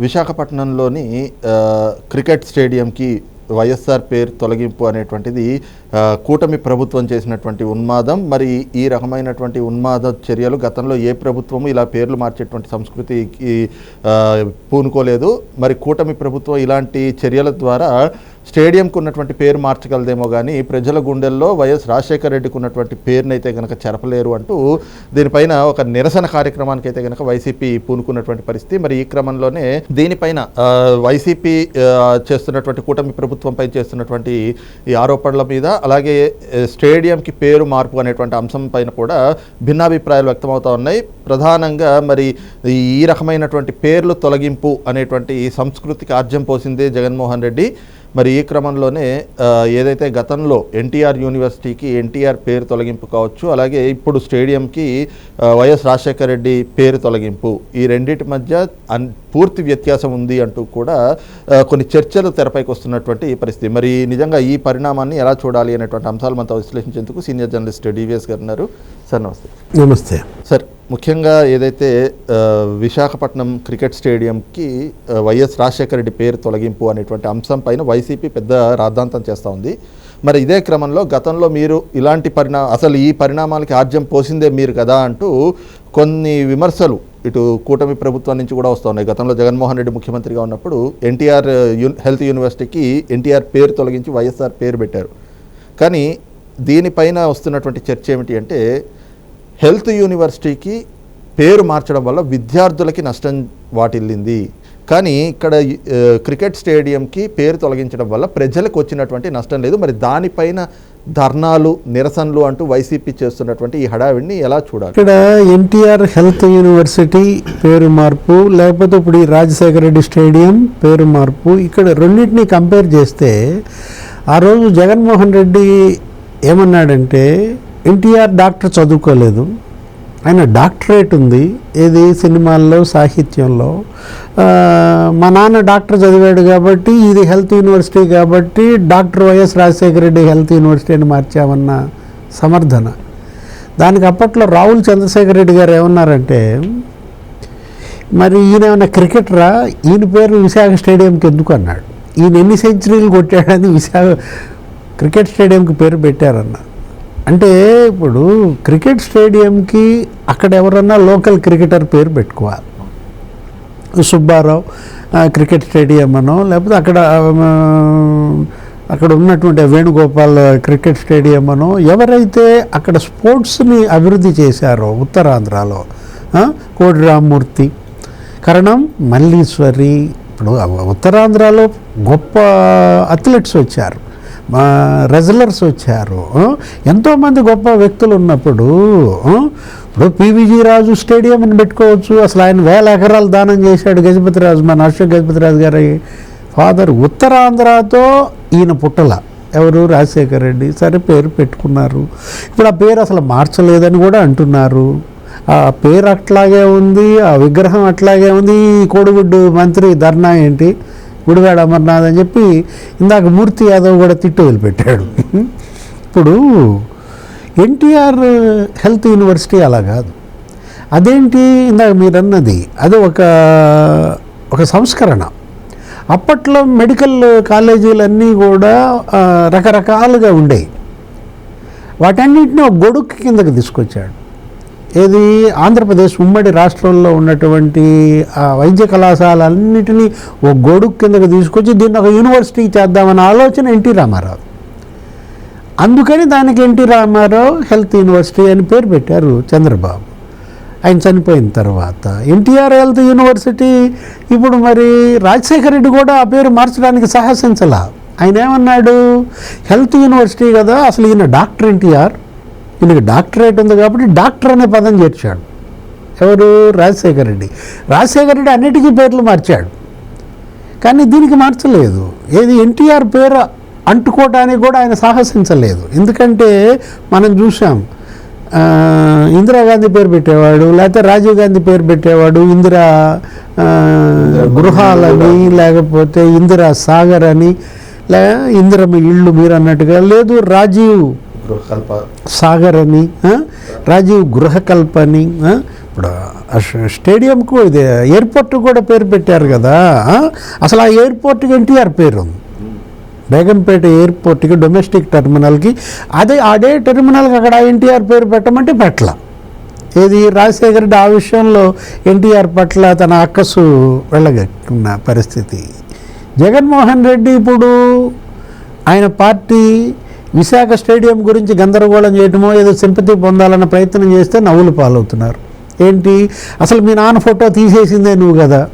విశాఖపట్నంలోని క్రికెట్ స్టేడియంకి వైఎస్ఆర్ పేరు తొలగింపు అనేటువంటిది కూటమి ప్రభుత్వం చేసినటువంటి ఉన్మాదం. మరి ఈ రకమైనటువంటి ఉన్మాద చర్యలు గతంలో ఏ ప్రభుత్వము ఇలా పేర్లు మార్చేటువంటి సంస్కృతికి పూనుకోలేదు. మరి కూటమి ప్రభుత్వం ఇలాంటి చర్యల ద్వారా స్టేడియంకు ఉన్నటువంటి పేరు మార్చగలదేమో కానీ ప్రజల గుండెల్లో వైఎస్ రాజశేఖర రెడ్డికి ఉన్నటువంటి పేరునైతే కనుక చెరపలేరు అంటూ దీనిపైన ఒక నిరసన కార్యక్రమానికి అయితే కనుక వైసీపీ పూనుకున్నటువంటి పరిస్థితి. మరి ఈ క్రమంలోనే దీనిపైన వైసీపీ చేస్తున్నటువంటి కూటమి ప్రభుత్వంపై చేస్తున్నటువంటి ఈ ఆరోపణల మీద అలాగే స్టేడియంకి పేరు మార్పు అనేటువంటి అంశం పైన కూడా భిన్నాభిప్రాయాలు వ్యక్తమవుతా ఉన్నాయి. ప్రధానంగా మరి ఈ రకమైనటువంటి పేర్లు తొలగింపు అనేటువంటి సంస్కృతికి ఆర్జం పోసిందే జగన్మోహన్ రెడ్డి. మరి ఈ క్రమంలోనే ఏదైతే గతంలో ఎన్టీఆర్ యూనివర్సిటీకి ఎన్టీఆర్ పేరు తొలగింపు కావచ్చు అలాగే ఇప్పుడు స్టేడియంకి వైఎస్ రాజశేఖర రెడ్డి పేరు తొలగింపు ఈ రెండింటి మధ్య అన్ పూర్తి వ్యత్యాసం ఉంది అంటూ కూడా కొన్ని చర్చలు తెరపైకి వస్తున్నటువంటి పరిస్థితి. మరి నిజంగా ఈ పరిణామాన్ని ఎలా చూడాలి అనేటువంటి అంశాలు మనతో విశ్లేషించేందుకు సీనియర్ జర్నలిస్ట్ డివిఎస్ గారు ఉన్నారు. సార్ నమస్తే. నమస్తే. సార్ ముఖ్యంగా ఏదైతే విశాఖపట్నం క్రికెట్ స్టేడియంకి వైఎస్ రాజశేఖర రెడ్డి పేరు తొలగింపు అనేటువంటి అంశం పైన వైసీపీ పెద్ద రాద్ధాంతం చేస్తూ ఉంది. మరి ఇదే క్రమంలో గతంలో మీరు ఇలాంటి పరిణా అసలు ఈ పరిణామాలకి ఆర్జం పోసిందే మీరు కదా అంటూ కొన్ని విమర్శలు ఇటు కూటమి ప్రభుత్వం నుంచి కూడా వస్తున్నాయి గతంలో జగన్మోహన్ రెడ్డి ముఖ్యమంత్రిగా ఉన్నప్పుడు ఎన్టీఆర్ యూన్ హెల్త్ యూనివర్సిటీకి ఎన్టీఆర్ పేరు తొలగించి వైఎస్ఆర్ పేరు పెట్టారు. కానీ దీనిపైన వస్తున్నటువంటి చర్చ ఏమిటి అంటే హెల్త్ యూనివర్సిటీకి పేరు మార్చడం వల్ల విద్యార్థులకి నష్టం వాటిల్లింది. కానీ ఇక్కడ క్రికెట్ స్టేడియంకి పేరు తొలగించడం వల్ల ప్రజలకు వచ్చినటువంటి నష్టం లేదు. మరి దానిపైన ధర్నాలు నిరసనలు అంటూ వైసీపీ చేస్తున్నటువంటి ఈ హడావిడిని ఎలా చూడాలి? ఇక్కడ ఎన్టీఆర్ హెల్త్ యూనివర్సిటీ పేరు మార్పు లేకపోతే ఇప్పుడు ఈ రాజశేఖర రెడ్డి స్టేడియం పేరు మార్పు ఇక్కడ రెండింటిని కంపేర్ చేస్తే ఆ రోజు జగన్మోహన్ రెడ్డి ఏమన్నాడంటే ఎన్టీఆర్ డాక్టర్ చదువుకోలేదు. ఆయన డాక్టరేట్ ఉంది. ఏది సినిమాల్లో సాహిత్యంలో. మా నాన్న డాక్టర్ చదివాడు కాబట్టి ఇది హెల్త్ యూనివర్సిటీ కాబట్టి doctor YS Rajasekhara Reddy health university అని మార్చామన్న సమర్థన. దానికి అప్పట్లో రాహుల్ చంద్రశేఖర్ రెడ్డి గారు ఏమన్నారంటే మరి ఈయన ఏమన్నా క్రికెటరా? ఈయన పేరు విశాఖ స్టేడియంకి ఎందుకు అన్నాడు. ఈయన ఎన్ని సెంచరీలు కొట్టాడని విశాఖ క్రికెట్ స్టేడియంకి పేరు పెట్టారన్నారు అంటే ఇప్పుడు క్రికెట్ స్టేడియంకి అక్కడ ఎవరన్నా లోకల్ క్రికెటర్ పేరు పెట్టుకోవాలి. సుబ్బారావు క్రికెట్ స్టేడియం అనో లేకపోతే అక్కడ అక్కడ ఉన్నటువంటి వేణుగోపాల్ క్రికెట్ స్టేడియం అనో ఎవరైతే అక్కడ స్పోర్ట్స్ని అభివృద్ధి చేశారో ఉత్తరాంధ్రలో కోటి రామ్మూర్తి. కరణం మల్లీశ్వరి ఇప్పుడు ఉత్తరాంధ్రలో గొప్ప అథ్లెట్స్ వచ్చారు. మా రెజలర్స్ వచ్చారు. ఎంతోమంది గొప్ప వ్యక్తులు ఉన్నప్పుడు ఇప్పుడు పివిజీ రాజు స్టేడియం అని పెట్టుకోవచ్చు. అసలు ఆయన వేల ఎకరాలు దానం చేశాడు గజపతిరాజు మన అశోక్ గజపతిరాజు గారి ఫాదర్ ఉత్తరాంధ్రతో ఈయన పుట్టల. ఎవరు? రాజశేఖర రెడ్డి. సరే పేరు పెట్టుకున్నారు. ఇప్పుడు ఆ పేరు అసలు మార్చలేదని కూడా అంటున్నారు. ఆ పేరు అట్లాగే ఉంది ఆ విగ్రహం అట్లాగే ఉంది. ఈ కోడిగుడ్డు మంత్రి ధర్నా ఏంటి? గుడివాడ అమర్నాథ్ అని చెప్పి ఇందాక మూర్తి యాదవ్ కూడా తిట్టు వదిలిపెట్టాడు. ఇప్పుడు ఎన్టీఆర్ హెల్త్ యూనివర్సిటీ అలా కాదు. అదేంటి ఇందాక మీరు అన్నది అది ఒక ఒక సంస్కరణ. అప్పట్లో మెడికల్ కాలేజీలన్నీ కూడా రకరకాలుగా ఉండేవి. వాటన్నింటినీ ఒక గొడుగు కిందకి తీసుకొచ్చాడు. ఏది? ఆంధ్రప్రదేశ్ ఉమ్మడి రాష్ట్రంలో ఉన్నటువంటి ఆ వైద్య కళాశాలన్నిటినీ ఓ గొడుగు కిందకి తీసుకొచ్చి దీన్ని ఒక యూనివర్సిటీ చేద్దామన్న ఆలోచన ఎన్టీ రామారావు. అందుకని దానికి ఎన్టీ రామారావు హెల్త్ యూనివర్సిటీ అని పేరు పెట్టారు చంద్రబాబు. ఆయన చనిపోయిన తర్వాత ఎన్టీఆర్ హెల్త్ యూనివర్సిటీ ఇప్పుడు మరి రాజశేఖర రెడ్డి కూడా ఆ పేరు మార్చడానికి సాహసించలా. ఆయన ఏమన్నాడు? హెల్త్ యూనివర్సిటీ కదా అసలు ఈయన డాక్టర్ ఎన్టీఆర్. ఈయనకి డాక్టరేట్ ఉంది కాబట్టి డాక్టర్ అనే పదం చేర్చాడు. ఎవరు? రాజశేఖర రెడ్డి. రాజశేఖర రెడ్డి అన్నిటికీ పేర్లు మార్చాడు. కానీ దీనికి మార్చలేదు. ఏది ఎన్టీఆర్ పేరు అంటుకోవడానికి కూడా ఆయన సాహసించలేదు. ఎందుకంటే మనం చూసాం ఇందిరాగాంధీ పేరు పెట్టేవాడు లేకపోతే రాజీవ్ గాంధీ పేరు పెట్టేవాడు ఇందిరా గృహాలని లేకపోతే ఇందిరా సాగర్ అని లే ఇందిరమ్మ ఇళ్ళు మీరు అన్నట్టుగా లేదు. రాజీవ్ గృహకల్ప. సాగర్ అని రాజీవ్ గృహకల్ప అని ఇప్పుడు స్టేడియంకు ఇది ఎయిర్పోర్ట్ కూడా పేరు పెట్టారు కదా అసలు ఆ ఎయిర్పోర్ట్కి ఎన్టీఆర్ పేరు. ఉంది బేగంపేట ఎయిర్పోర్ట్కి డొమెస్టిక్ టెర్మినల్కి అదే అదే టెర్మినల్కి అక్కడ ఎన్టీఆర్ పేరు పెట్టమంటే పెట్టల. ఏది రాజశేఖర రెడ్డి ఆ విషయంలో ఎన్టీఆర్ పట్ల తన అక్కసు వెళ్ళగట్టున్న పరిస్థితి. జగన్మోహన్ రెడ్డి ఇప్పుడు ఆయన పార్టీ విశాఖ స్టేడియం గురించి గందరగోళం చేయటమో ఏదో సింపతి పొందాలన్న ప్రయత్నం చేస్తే నవ్వులు పాలవుతున్నారు. ఏంటి? అసలు మీ నాన్న ఫోటో తీసేసిందే నువ్వు కదా.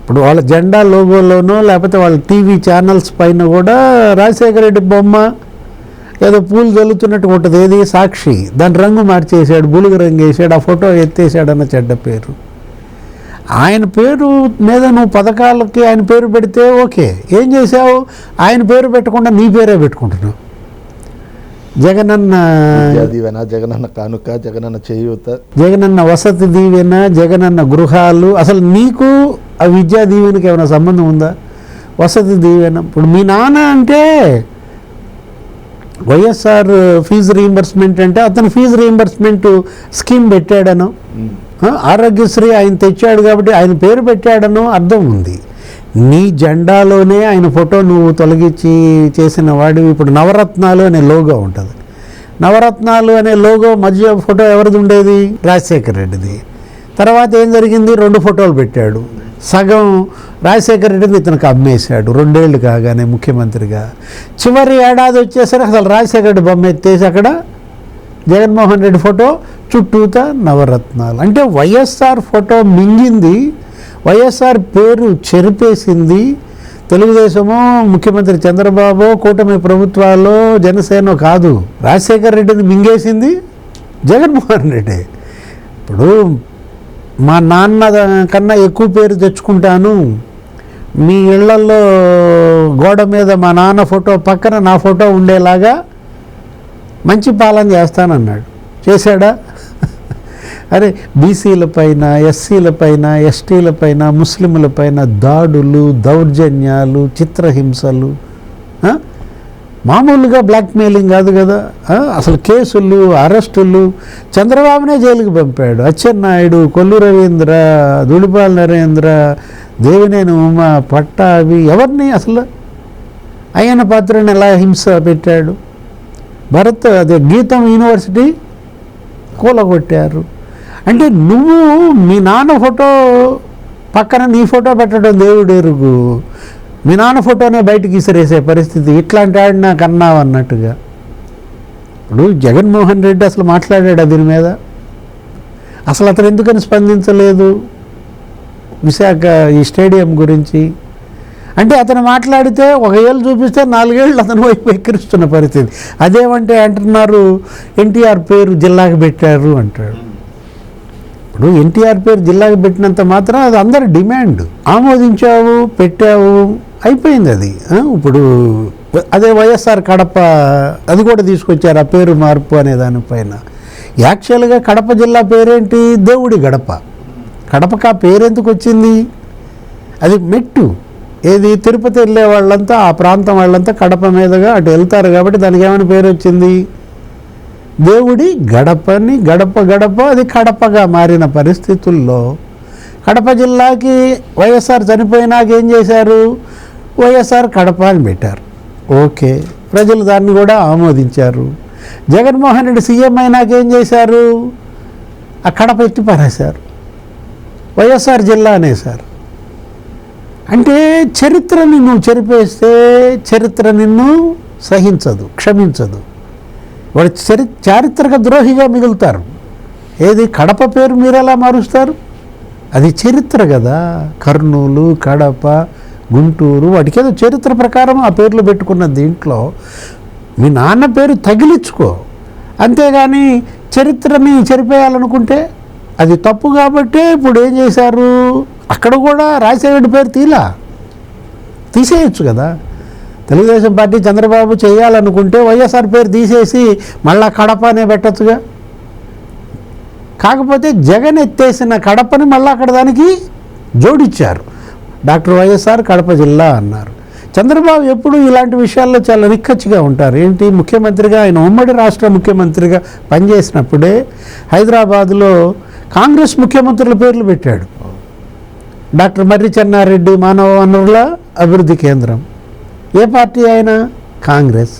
ఇప్పుడు వాళ్ళ జెండా లోగోలోనో లేకపోతే వాళ్ళ టీవీ ఛానల్స్ పైన కూడా రాజశేఖర రెడ్డి బొమ్మ ఏదో పూలు జల్లుతున్నట్టు ఉంటుంది ఏది? సాక్షి. దాని రంగు మార్చేసాడు బులుగు రంగు వేసాడు ఆ ఫోటో ఎత్తేసాడన్న చెడ్డ పేరు. ఆయన పేరు మీద నువ్వు పథకాలకి ఆయన పేరు పెడితే ఓకే. ఏం చేసావు ఆయన పేరు పెట్టకుండా నీ పేరే పెట్టుకుంటున్నావు. జగనన్న దీవెన జగనన్న కానుక జగనన్న చేయూత. జగనన్న వసతి దీవెన జగనన్న గృహాలు. అసలు నీకు ఆ విద్యా దీవెనకి ఏమైనా సంబంధం ఉందా? వసతి దీవెన. ఇప్పుడు మీ నాన్న అంటే వైఎస్ఆర్ ఫీజు రీయింబర్స్మెంట్ అంటే అతను ఫీజు రీయింబర్స్మెంట్ స్కీమ్ పెట్టాడను. ఆరోగ్యశ్రీ ఆయన తెచ్చాడు కాబట్టి ఆయన పేరు పెట్టాడనో అర్థం ఉంది. నీ జెండాలోనే ఆయన ఫోటో నువ్వు తొలగించి చేసిన వాడివి ఇప్పుడు నవరత్నాలు అనే లోగో ఉంటుంది. నవరత్నాలు అనే లోగో మధ్య ఫోటో ఎవరిది ఉండేది? రాజశేఖర్ రెడ్డిది. తర్వాత ఏం జరిగింది? రెండు ఫోటోలు పెట్టాడు. సగం రాజశేఖర రెడ్డిని ఇతనికి అమ్మేశాడు. రెండేళ్ళు కాగానే ముఖ్యమంత్రిగా. చివరి ఏడాది వచ్చేసరికి అసలు రాజశేఖర రెడ్డి బొమ్మ ఎత్తేసి అక్కడ జగన్మోహన్ రెడ్డి ఫోటో చుట్టూత నవరత్నాలు. అంటే వైఎస్ఆర్ ఫోటో మింగింది వైఎస్ఆర్ పేరు చెరిపేసింది. తెలుగుదేశము ముఖ్యమంత్రి చంద్రబాబు కూటమి ప్రభుత్వాల్లో జనసేన కాదు. రాజశేఖర్ రెడ్డిని మింగేసింది జగన్మోహన్ రెడ్డి. ఇప్పుడు మా నాన్న కన్నా ఎక్కువ పేరు తెచ్చుకుంటాను. మీ ఇళ్ళలో గోడ మీద మా నాన్న ఫోటో పక్కన నా ఫోటో ఉండేలాగా మంచి పాలన చేస్తానన్నాడు. చేశాడా? అరే బీసీల పైన ఎస్సీల పైన ఎస్టీల పైన ముస్లింల పైన దాడులు దౌర్జన్యాలు చిత్రహింసలు మామూలుగా బ్లాక్మెయిలింగ్ కాదు కదా? అసలు కేసులు అరెస్టులు. చంద్రబాబునే జైలుకి పంపాడు. అచ్చెన్నాయుడు కొల్లు రవీంద్ర దుడిపాల నరేంద్ర దేవినేని ఉమ పట్టాభి ఎవరిని అసలు? ఆయన పాత్రని ఎలా హింస పెట్టాడు? భరత్ అదే గీతం యూనివర్సిటీ కూలగొట్టారు. అంటే నువ్వు మీ నాన్న ఫోటో పక్కన నీ ఫోటో పెట్టడం దేవుడు ఎరుగు. మీ నాన్న ఫోటోనే బయటికి విసిరేసే పరిస్థితి. ఇట్లాంటి ఆడు నాకు అన్నావు అన్నట్టుగా. ఇప్పుడు జగన్మోహన్ రెడ్డి అసలు మాట్లాడాడు దీని మీద? అసలు అతను ఎందుకని స్పందించలేదు? విశాఖ ఈ స్టేడియం గురించి. అంటే అతను మాట్లాడితే ఒక ఏళ్ళు చూపిస్తే నాలుగేళ్ళు అతను వైపు ఎక్కిరిస్తున్న పరిస్థితి. అదేమంటే అంటున్నారు ఎన్టీఆర్ పేరు జిల్లాకి పెట్టారు అంటాడు. ఇప్పుడు ఎన్టీఆర్ పేరు జిల్లాకి పెట్టినంత మాత్రం అది అందరి డిమాండ్. ఆమోదించావు పెట్టావు అయిపోయింది అది. ఇప్పుడు అదే వైఎస్ఆర్ కడప అది కూడా తీసుకొచ్చారు ఆ పేరు మార్పు అనే దానిపైన. యాక్చువల్గా కడప జిల్లా పేరేంటి? దేవుడి గడప. కడపకు ఆ పేరెందుకు వచ్చింది? అది మెట్టు. ఏది? తిరుపతి వెళ్ళే వాళ్ళంతా ఆ ప్రాంతం వాళ్ళంతా కడప మీదుగా అటు వెళ్తారు కాబట్టి దానికి ఏమైనా పేరు వచ్చింది? దేవుడి గడపని గడప గడప అది కడపగా మారిన పరిస్థితుల్లో కడప జిల్లాకి వైఎస్ఆర్ చనిపోయినాక ఏం చేశారు? వైఎస్ఆర్ కడప అని పెట్టారు. ఓకే. ప్రజలు దాన్ని కూడా ఆమోదించారు. జగన్మోహన్ రెడ్డి సీఎం అయినాక ఏం చేశారు? ఆ కడప ఎత్తి పారేశారు. వైఎస్ఆర్ జిల్లా అనేసారు అంటే చరిత్రని నువ్వు చెరిపేస్తే చరిత్ర నిన్ను సహించదు క్షమించదు. వాడు చరి చారిత్రక ద్రోహిగా మిగులుతారు. ఏది కడప పేరు మీరు ఎలా మారుస్తారు? అది చరిత్ర కదా. కర్నూలు కడప గుంటూరు వాటికి ఏదో చరిత్ర ప్రకారం ఆ పేర్లు పెట్టుకున్న దీంట్లో మీ నాన్న పేరు తగిలించుకో. అంతేగాని చరిత్రని చెరిపేయాలనుకుంటే అది తప్పు కాబట్టి ఇప్పుడు ఏం చేశారు? అక్కడ కూడా రాజశేఖర పేరు తీలా. తీసేయచ్చు కదా. తెలుగుదేశం పార్టీ చంద్రబాబు చేయాలనుకుంటే వైఎస్ఆర్ పేరు తీసేసి మళ్ళా కడప అనే పెట్టచ్చుగా. కాకపోతే జగన్ ఎత్తేసిన కడపని మళ్ళీ అక్కడ దానికి జోడిచ్చారు. డాక్టర్ వైఎస్ఆర్ కడప జిల్లా అన్నారు. చంద్రబాబు ఎప్పుడు ఇలాంటి విషయాల్లో చాలా నిక్కచ్చిగా ఉంటారు. ఏంటి? ముఖ్యమంత్రిగా ఆయన ఉమ్మడి రాష్ట్ర ముఖ్యమంత్రిగా పనిచేసినప్పుడే హైదరాబాదులో కాంగ్రెస్ ముఖ్యమంత్రుల పేర్లు పెట్టాడు. డాక్టర్ మర్రి చెన్నారెడ్డి మానవ వనరుల అభివృద్ధి కేంద్రం. ఏ పార్టీ ఆయన కాంగ్రెస్.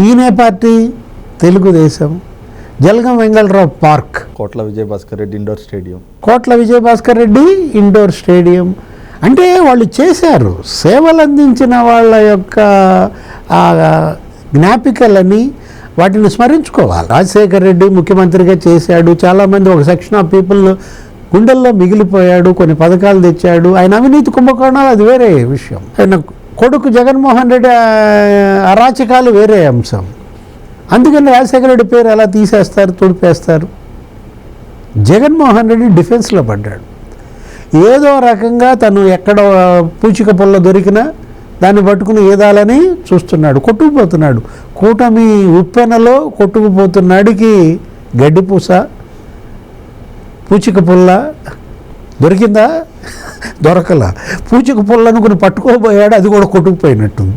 ఈయనే party? Telugu Desam. Jalagam Vengala Rao park. Kotla Vijayabhaskar Reddy indoor stadium. కోట్ల విజయభాస్కర్ రెడ్డి ఇండోర్ స్టేడియం. అంటే వాళ్ళు చేశారు సేవలు అందించిన వాళ్ళ యొక్క జ్ఞాపికలని వాటిని స్మరించుకోవాలి. రాజశేఖర్ రెడ్డి ముఖ్యమంత్రిగా చేశాడు. చాలామంది ఒక సెక్షన్ ఆఫ్ పీపుల్ గుండెల్లో మిగిలిపోయాడు. కొన్ని పథకాలు తెచ్చాడు. ఆయన అవినీతి కుంభకోణాలు అది వేరే విషయం. ఆయన కొడుకు జగన్మోహన్ రెడ్డి అరాచకాలు వేరే అంశం. అందుకని రాజశేఖర రెడ్డి పేరు ఎలా తీసేస్తారు తుడిపేస్తారు? జగన్మోహన్ రెడ్డి డిఫెన్స్లో పడ్డాడు. ఏదో రకంగా తను ఎక్కడ పూచిక పుల్ల దొరికినా దాన్ని పట్టుకుని ఏదాలని చూస్తున్నాడు కొట్టుకుపోతున్నాడు. కూటమి ఉప్పెనలో కొట్టుకుపోతున్నాడికి గడ్డిపూస పూచిక పుల్ల దొరికిందా? దొరకల. పూజకు పుల్లనుకుని పట్టుకోబోయాడు అది కూడా కొట్టుకుపోయినట్టుంది.